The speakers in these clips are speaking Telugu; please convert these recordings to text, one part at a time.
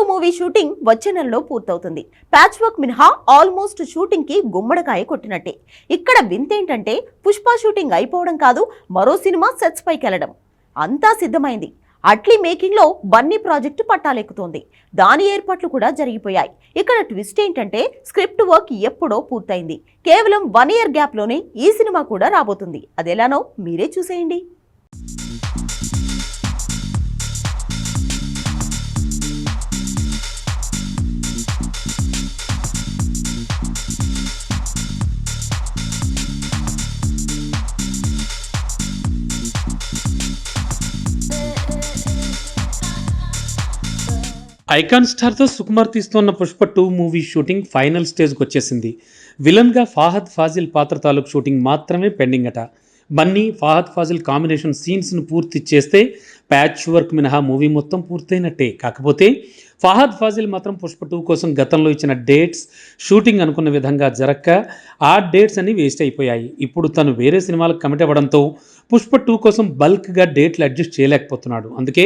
టూ మూవీ షూటింగ్ వచ్చే నెలలో పూర్తవుతుంది. ప్యాచ్ వర్క్ మినహా ఆల్మోస్ట్ షూటింగ్కి గుమ్మడికాయ కొట్టినట్టే. ఇక్కడ వింతేంటంటే పుష్ప షూటింగ్ అయిపోవడం కాదు మరో సినిమా సెట్స్ పైకి వెళ్ళడం. అంతా సిద్ధమైంది. అట్లీ మేకింగ్లో బన్నీ ప్రాజెక్టు పట్టాలెక్కుతోంది. దాని ఏర్పాట్లు కూడా జరిగిపోయాయి. ఇక్కడ ట్విస్ట్ ఏంటంటే స్క్రిప్ట్ వర్క్ ఎప్పుడో పూర్తయింది. కేవలం వన్ ఇయర్ గ్యాప్లోనే ఈ సినిమా కూడా రాబోతుంది. అదెలానో మీరే చూసేయండి. ఐకాన్ స్టార్తో సుకుమార్ తీస్తున్న Pushpa two movie shooting final స్టేజ్కి వచ్చేసింది. విలన్గా ఫాహద్ ఫాజిల్ పాత్ర తాలూకు షూటింగ్ మాత్రమే పెండింగ్ అట బన్నీ ఫాహద్ ఫాజిల్ కాంబినేషన్ సీన్స్ను పూర్తి చేస్తే ప్యాచ్ వర్క్ మినహా మూవీ మొత్తం పూర్తయినట్టే. కాకపోతే ఫాహద్ ఫాజిల్ మాత్రం పుష్ప టూ కోసం గతంలో ఇచ్చిన డేట్స్ షూటింగ్ అనుకున్న విధంగా జరక్క ఆ డేట్స్ అన్ని వేస్ట్ అయిపోయాయి. ఇప్పుడు తను వేరే సినిమాలకు కమిట్ అవ్వడంతో పుష్ప టూ కోసం బల్క్గా డేట్లు అడ్జస్ట్ చేయలేకపోతున్నాడు. అందుకే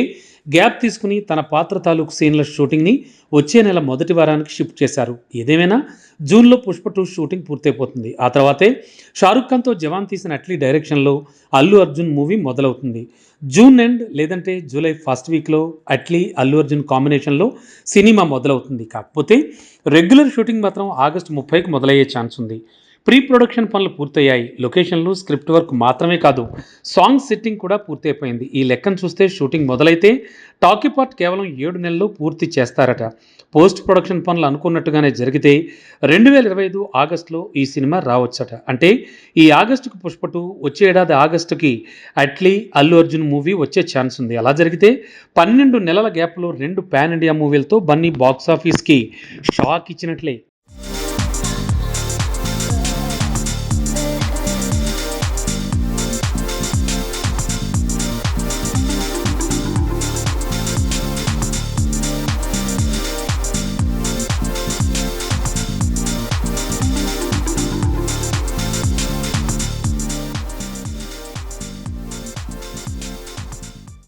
గ్యాప్ తీసుకుని తన పాత్ర తాలూకు సీన్ల షూటింగ్ని వచ్చే నెల మొదటి వారానికి షిఫ్ట్ చేశారు. ఏదేమైనా జూన్లో పుష్ప టూ షూటింగ్ పూర్తయిపోతుంది. ఆ తర్వాతే షారుఖ్ ఖాన్తో జవాన్ తీసిన అట్లీ డైరెక్షన్లో అల్లు అర్జున్ మూవీ మొదలవుతుంది. జూన్ ఎండ్ లేదంటే జూలై ఫస్ట్ వీక్లో అట్లీ అల్లు అర్జున్ కాంబినేషన్లో సినిమా మొదలవుతుంది. కాకపోతే రెగ్యులర్ షూటింగ్ మాత్రం ఆగస్టు ముప్పైకి మొదలయ్యే ఛాన్స్ ఉంది. ప్రీ ప్రొడక్షన్ పనులు పూర్తయ్యాయి. లొకేషన్లు స్క్రిప్ట్ వర్క్ మాత్రమే కాదు సాంగ్ సెట్టింగ్ కూడా పూర్తయిపోయింది. ఈ లెక్కను చూస్తే షూటింగ్ మొదలైతే టాకీ పార్ట్ కేవలం ఏడు నెలల్లో పూర్తి చేస్తారట. పోస్ట్ ప్రొడక్షన్ పనులు అనుకున్నట్టుగానే జరిగితే రెండు వేల ఇరవై ఐదు ఆగస్టులో ఈ సినిమా రావచ్చట. అంటే ఈ ఆగస్టుకు పుష్పటు వచ్చే ఏడాది ఆగస్టుకి అట్లీ అల్లు అర్జున్ మూవీ వచ్చే ఛాన్స్ ఉంది. అలా జరిగితే పన్నెండు నెలల గ్యాప్లో రెండు పాన్ ఇండియా మూవీలతో బన్నీ బాక్స్ ఆఫీస్కి షాక్ ఇచ్చినట్లే.